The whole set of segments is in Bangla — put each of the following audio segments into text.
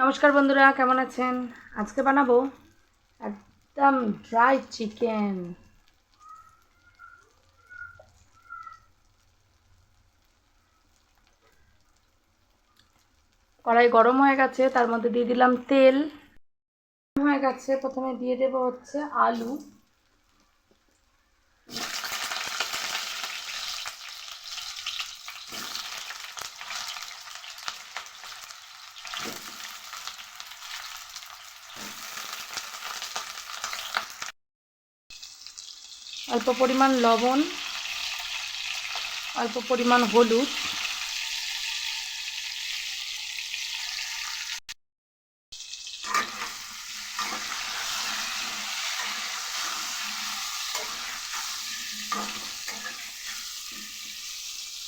নমস্কার বন্ধুরা, কেমন আছেন? আজকে বানাবো একদম ড্রাই চিকেন কড়াই গরম হয়ে গেছে, তার মধ্যে দিয়ে দিলাম তেল। হয়ে গেছে, প্রথমে দিয়ে দেবো হচ্ছে আলু। অল্প পরিমাণ লবণ, অল্প পরিমাণ হলুদ।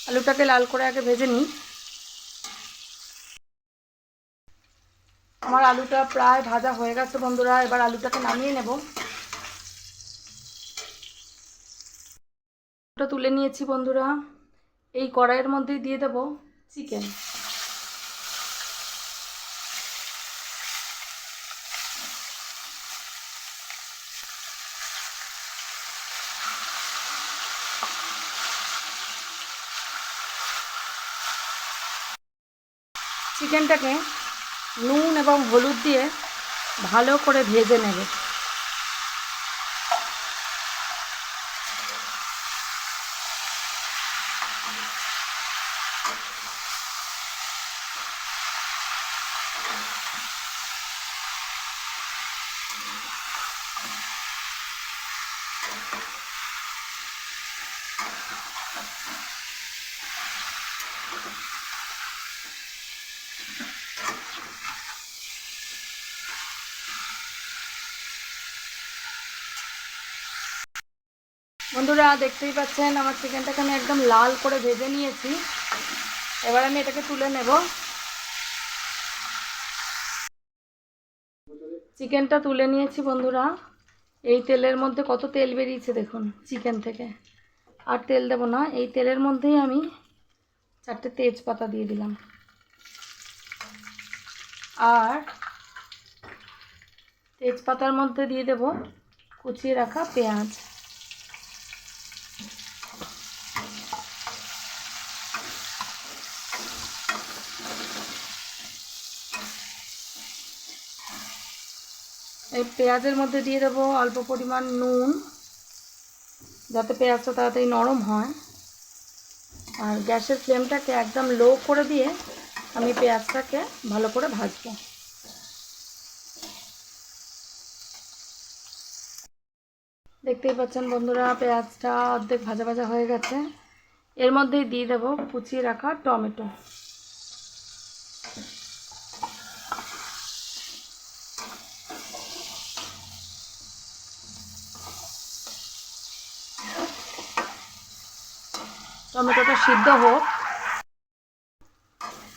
আলুটাকে লাল করে আগে ভেজে নিই। আমার আলুটা প্রায় ভাজা হয়ে গেছে বন্ধুরা, এবার আলুটাকে নামিয়ে নেব। তুলে নিয়েছি বন্ধুরা। এই কড়াইয়ের মধ্যেই দিয়ে দেব চিকেন। চিকেনটাকে নুন এবং হলুদ দিয়ে ভালো করে ভেজে নেবে। বন্ধুরা, দেখতেই পাচ্ছেন, আমার চিকেনটাকে আমি একদম লাল করে ভেজে নিয়েছি। এবার আমি এটাকে তুলে নেব। চিকেনটা তুলে নিয়েছি বন্ধুরা। এই তেলের মধ্যে কত তেল বেরিয়েছে দেখুন, চিকেন থেকে। আর তেল দেব না, এই তেলের মধ্যেই আমি চারটে তেজপাতা দিয়ে দিলাম। আর তেজপাতার মধ্যে দিয়ে দেব কুচিয়ে রাখা পেঁয়াজ। এই পেঁয়াজের মধ্যে দিয়ে দেবো অল্প পরিমাণ নুন, যাতে পেঁয়াজটা তাড়াতাড়ি নরম হয়। আর গ্যাসের ফ্লেমটাকে একদম লো করে দিয়ে আমি পেঁয়াজটাকে ভালো করে ভাজবো। দেখতেই পাচ্ছেন বন্ধুরা, পেঁয়াজটা অর্ধেক ভাজা ভাজা হয়ে গেছে। এর মধ্যেই দিয়ে দেবো কুচিয়ে রাখা টমেটো। টমেটোটা সিদ্ধ হোক।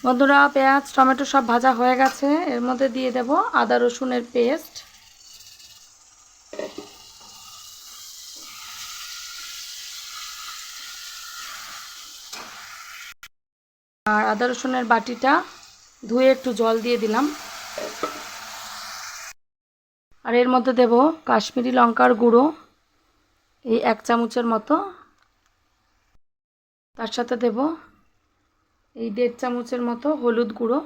বন্ধুরা, পেঁয়াজ, টমেটো সব ভাজা হয়ে গেছে। এর মধ্যে দিয়ে দেব আদা রসুনের পেস্ট। আর আদা রসুনের বাটিটা ধুয়ে একটু জল দিয়ে দিলাম। আর এর মধ্যে দেব কাশ্মীরি লঙ্কার গুঁড়ো, এই এক চামচের মতো। তার সাথে দেব এই দেড় চামচের মতো হলুদ গুঁড়ো।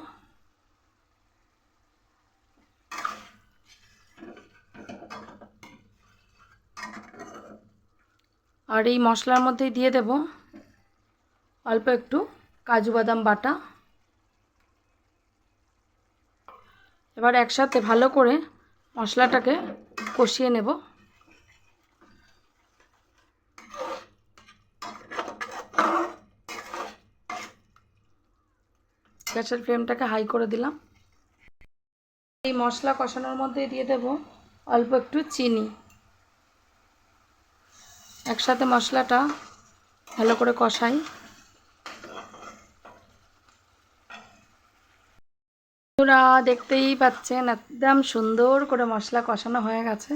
আর এই মশলার মধ্যেই দিয়ে দেব অল্প একটু কাজু বাদাম বাটা। এবার একসাথে ভালো করে মশলাটাকে কষিয়ে নেব। গ্যাসের ফ্লেমটাকে হাই করে দিলাম। এই মশলা কষানোর মধ্যে দিয়ে দেব অল্প একটু চিনি। একসাথে মশলাটা ভালো করে কষাই। বন্ধুরা, দেখতেই পাচ্ছেন, একদম সুন্দর করে মশলা কষানো হয়ে গেছে।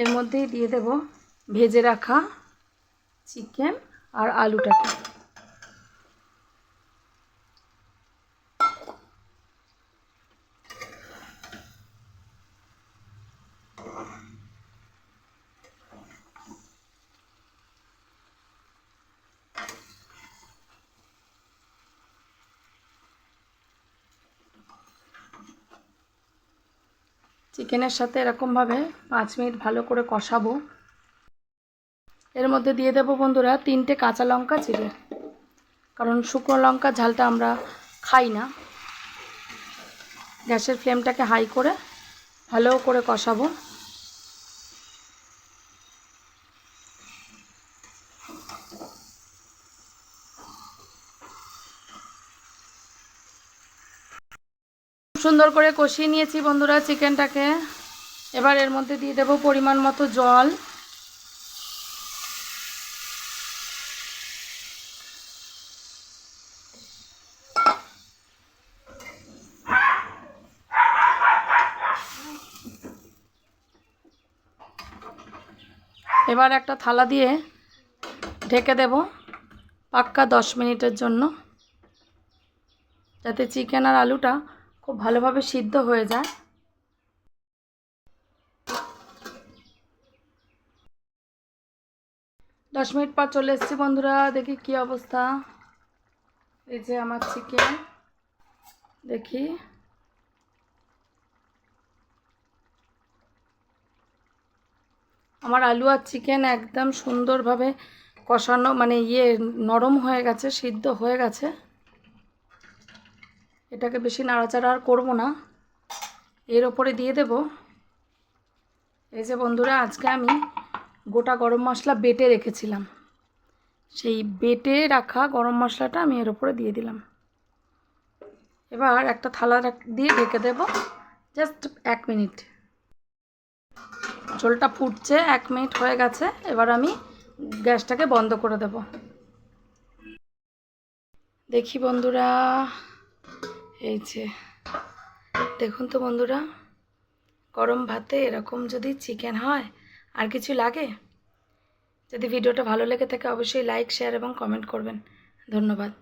এর মধ্যেই দিয়ে দেব ভেজে রাখা চিকেন আর আলুটাকে। চিকেনের সাথে এরকমভাবে পাঁচ মিনিট ভালো করে কষাবো। এর মধ্যে দিয়ে দেবো বন্ধুরা তিনটে কাঁচা লঙ্কা চিড়ে। কারণ শুকনো লঙ্কা ঝালটা আমরা খাই না। গ্যাসের ফ্লেমটাকে হাই করে ভালো করে কষাবো। সুন্দর করে কষিয়ে নিয়েছি বন্ধুরা চিকেনটাকে। এবার এর মধ্যে দিয়ে দেবো পরিমাণ মতো জল। এবার একটা থালা দিয়ে ঢেকে দেব পাক্কা দশ মিনিটের জন্য। যাতে চিকেন আর আলুটা খুব ভালোভাবে সিদ্ধ হয়ে যায়। দশ মিনিট পর চলে এসেছি বন্ধুরা, দেখি কি অবস্থা। এই যে আমার চিকেন দেখি। আমার আলু আর চিকেন একদম সুন্দরভাবে কষানো মানে ইয়ে নরম হয়ে গেছে, সিদ্ধ হয়ে গেছে। এটাকে বেশি নাড়াচাড়া আর করব না। এর ওপরে দিয়ে দেব। এই যে বন্ধুরা, আজকে আমি গোটা গরম মশলা বেটে রেখেছিলাম। সেই বেটে রাখা গরম মশলাটা আমি এর ওপরে দিয়ে দিলাম। এবার একটা থালা দিয়ে ঢেকে দেব। জাস্ট এক মিনিট। ঝোলটা ফুটছে, এক মিনিট হয়ে গেছে। এবার আমি গ্যাসটাকে বন্ধ করে দেব। দেখি বন্ধুরা। এই যে, দেখুন তো বন্ধুরা, গরম ভাতে এরকম যদি চিকেন হয়, আর কিছু লাগে? যদি ভিডিওটা ভালো লেগে থাকে, অবশ্যই লাইক শেয়ার এবং কমেন্ট করবেন। ধন্যবাদ।